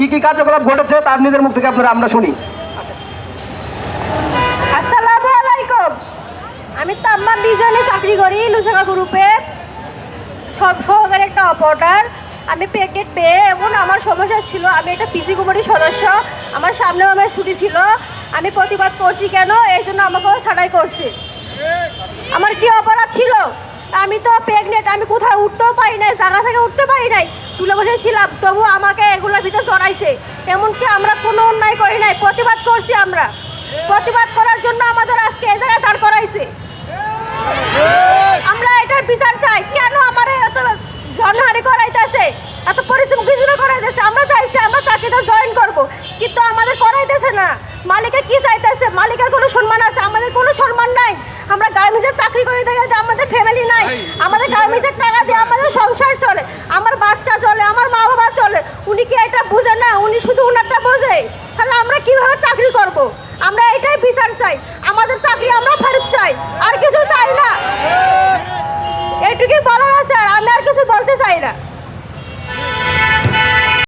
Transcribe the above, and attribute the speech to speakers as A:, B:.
A: কি কি কার্যকলাপ ঘটেছে তার নিজের মুখ থেকে আপনারা আমরা শুনি।
B: আসসালামু আলাইকুম। আমি বিজনে চাকরি করি লুসাকা গ্রুপে। সব সহকারী একটা অপারেটর আমি প্রেগনেন্ট পেয়ে এমন আমার সমস্যা ছিল, আমি একটা পিসি কমিটির সদস্য। আমার সামনে আমার ছুটি ছিল। আমি প্রতিবাদ করছি কেন? এই জন্য আমাকেও ছাড়াই করছে। আমার কি অপরাধ ছিল? আমি তো প্রেগনেন্ট আমি কোথাও উঠতেও পারি নাই জায়গা থেকে উঠতে পারি নাই। তুলে বসেছিলাম তবু আমাকে এগুলোর ভিতরে চড়াইছে। এমনকি আমরা কোনো অন্যায় করি নাই প্রতিবাদ করছি আমরা। প্রতিবাদ করার জন্য আমাদের আজকে এই জায়গায় দাঁড় করাইছে। আমরা এটার বিচার চাই কেন আমার এত জনহানি করাইতেছে? এত পরিশ্রম কিছু করাইতেছে আমরা চাইছি আমরা চাকরিতে জয়েন করব। কিন্তু আমাদের করাইতেছে না। মালিকের কি চাইতেছে? মালিকের কোনো সম্মান আছে আমাদের কোনো সম্মান নাই। আমরা গার্মেন্টসের চাকরি করে দেখে আমাদের ফ্যামিলি নাই। আমাদের গার্মেন্টসের টাকা দিয়ে চাকরি করব। আমরা এটাই বিচার চাই। আমাদের চাকরি আমরা ফেরত চাই। আর কিছু চাই না। এটুকুই বলার আছে আর আমি আর কিছু বলতে চাই না।